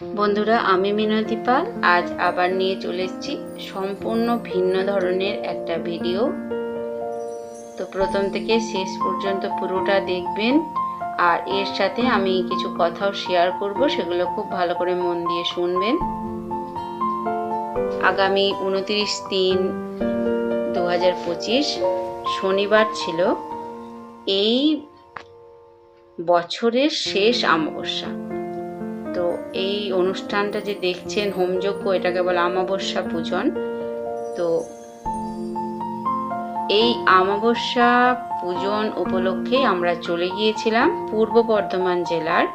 বন্ধুরা, আমি মিনতি পাল। আজ আবার নিয়ে চলে এসেছি সম্পূর্ণ ভিন্ন ধরনের একটা ভিডিও। তো প্রথম থেকে শেষ পর্যন্ত পুরোটা দেখবেন। আর এর সাথে আমি কিছু কথাও শেয়ার করব, সেগুলো খুব ভালো করে মন দিয়ে শুনবেন। আগামী উনত্রিশ তিন দু পঁচিশ শনিবার ছিল এই বছরের শেষ অমাবস্যা। তো এই অনুষ্ঠানটা যে দেখছেন হোমযজ্ঞ, এটাকে বলে অমাবস্যা পূজন। তো এই অমাবস্যা পূজন উপলক্ষে আমরা চলে গিয়েছিলাম পূর্ব বর্ধমান জেলার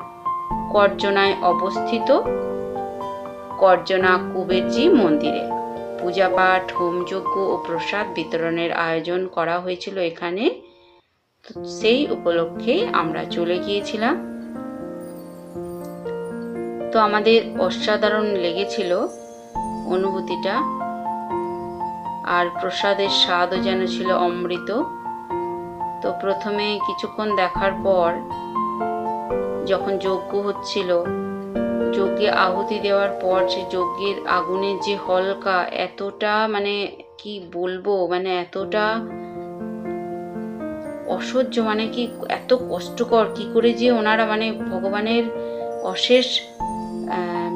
করজনায় অবস্থিত করজনা কুবেরজি মন্দিরে। পূজা পাঠ, হোমযজ্ঞ ও প্রসাদ বিতরণের আয়োজন করা হয়েছিল এখানে। সেই উপলক্ষে আমরা চলে গিয়েছিলাম। তো আমাদের অসাধারণ লেগেছিল অনুভূতিটা। আর প্রসাদের স্বাদও যেন ছিল অমৃত। তো প্রথমে কিছুক্ষণ দেখার পর যখন যজ্ঞ হচ্ছিল, যজ্ঞে আহুতি দেওয়ার পর সে যজ্ঞের আগুনের যে হলকা, এতটা মানে কি বলব মানে এতটা অসহ্য মানে কি এত কষ্টকর, কি করে যে ওনারা মানে ভগবানের অশেষ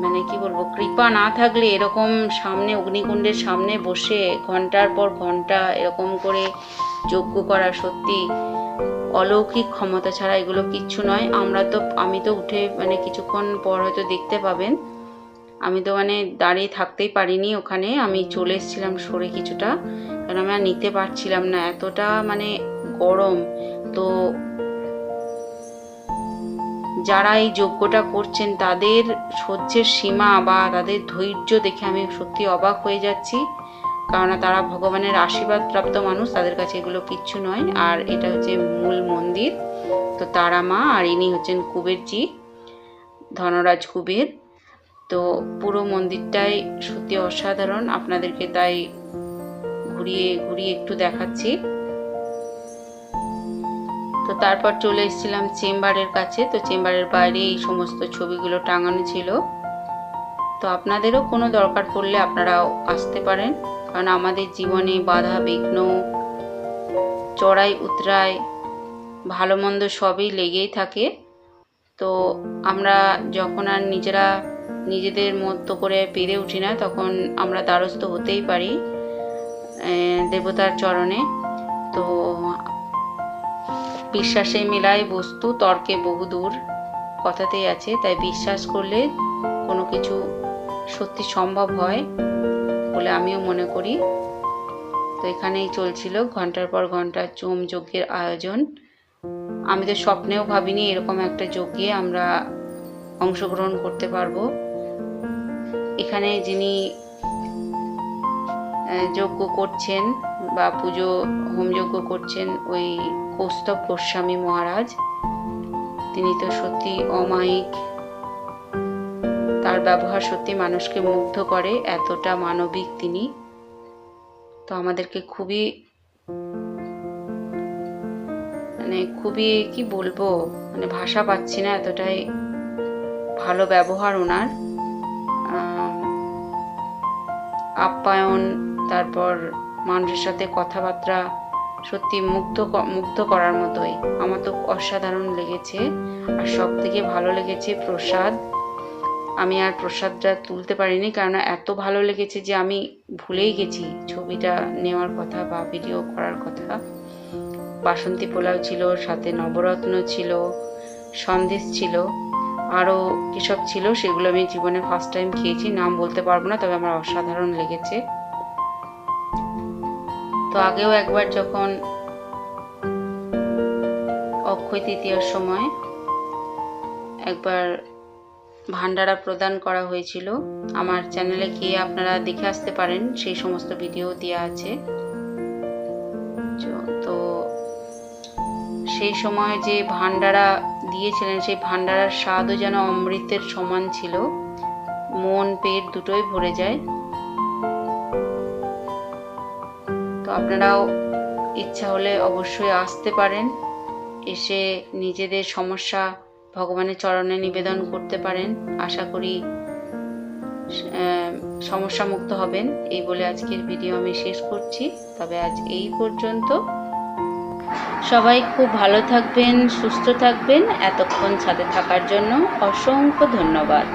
মানে কি বলব, কৃপা না থাকলে এরকম সামনে অগ্নিকুণ্ডের সামনে বসে ঘণ্টার পর ঘণ্টা এরকম করে যজ্ঞ করা সত্যি অলৌকিক ক্ষমতা ছাড়া এগুলো কিচ্ছু নয়। আমরা তো, আমি তো উঠে মানে কিছুক্ষণ পর হয়তো দেখতে পাবেন। আমি তো মানে দাঁড়িয়ে থাকতেই পারিনি ওখানে। আমি চলে এসেছিলাম সরে কিছুটা। কারণ আমি আর নিতে পারছিলাম না। এতটা মানে গরম। তো যারা এই যজ্ঞটা করছেন, তাদের সহ্যের সীমা বা তাদের ধৈর্য দেখে আমি সত্যি অবাক হয়ে যাচ্ছি। কেননা তারা ভগবানের আশীর্বাদ প্রাপ্ত মানুষ, তাদের কাছে এগুলো কিচ্ছু নয়। আর এটা হচ্ছে মূল মন্দির। তো তারা মা আর ইনি হচ্ছেন কুবেরজি, ধনরাজ কুবের। তো পুরো মন্দিরটাই সত্যি অসাধারণ। আপনাদেরকে তাই ঘুরিয়ে ঘুরিয়ে একটু দেখাচ্ছি। তো তারপর চলে এসেছিলাম চেম্বারের কাছে। তো চেম্বারের বাইরে এই সমস্ত ছবিগুলো টাঙানো ছিল। তো আপনাদেরও কোনো দরকার পড়লে আপনারাও আসতে পারেন। কারণ আমাদের জীবনে বাধা, বিঘ্ন, চড়াই, উতরাই, ভালো মন্দ সবই লেগেই থাকে। তো আমরা যখন আর নিজেরা নিজেদের মতো করে পেরে উঠি না, তখন আমরা দ্বারস্থ হতেই পারি দেবতার চরণে। তো বিশ্বাসে মেলায় বস্তু, তর্কে বহুদূর কথাতেই আছে, তাই বিশ্বাস করলে কোনো কিছু সত্যি সম্ভব হয় বলে আমিও মনে করি। তো এখানেই চলছিল, ঘণ্টার পর ঘণ্টা চোম যজ্ঞের আয়োজন। আমি তো স্বপ্নেও ভাবিনি এরকম একটা যজ্ঞে আমরা অংশগ্রহণ করতে পারব। এখানে যিনি যজ্ঞ করছেন বা পুজো হোমযজ্ঞ করছেন ওই কৌস্তব গোস্বামী মহারাজ। তিনি তো সত্যি অমায়িক। তার ব্যবহার সত্যি মানুষকে মুগ্ধ করে, এতটা মানবিক তিনি। তো আমাদেরকে খুবই মানে খুবই কি বলব মানে ভাষা পাচ্ছি না এতটাই ভালো ব্যবহার ওনার। আপ্যায়ন, তারপর মানুষের সাথে কথাবার্তা সত্যি মুগ্ধ মুগ্ধ করার মতোই। আমার তো অসাধারণ লেগেছে। আর সব থেকে ভালো লেগেছে প্রসাদ। আমি আর প্রসাদটা তুলতে পারিনি কারণ এত ভালো লেগেছে যে আমি ভুলেই গেছি ছবিটা নেওয়ার কথা বা ভিডিও করার কথা। বাসন্তী পোলাও ছিল, সাথে নবরত্ন ছিল, সন্দেশ ছিল, আরও কিসব ছিল, সেগুলো আমি জীবনে ফার্স্ট টাইম খেয়েছি, নাম বলতে পারব না, তবে আমার অসাধারণ লেগেছে। তো আগেও একবার যখন অক্ষয় তৃতীয়ার সময় একবার ভান্ডারা প্রদান করা হয়েছিল, আমার চ্যানেলে গিয়ে আপনারা দেখে আসতে পারেন, সেই সমস্ত ভিডিও দেওয়া আছে। তো সেই সময় যে ভান্ডারা দিয়েছিলেন, সেই ভান্ডারার স্বাদও যেন অমৃতের সমান ছিল। মন, পেট দুটোই ভরে যায়। আপনারাও ইচ্ছা হলে অবশ্যই আসতে পারেন। এসে নিজেদের সমস্যা ভগবানের চরণে নিবেদন করতে পারেন। আশা করি সমস্যা মুক্ত হবেন। এই বলে আজকের ভিডিও আমি শেষ করছি। তবে আজ এই পর্যন্ত। সবাই খুব ভালো থাকবেন, সুস্থ থাকবেন। এতক্ষণ সাথে থাকার জন্য অসংখ্য ধন্যবাদ।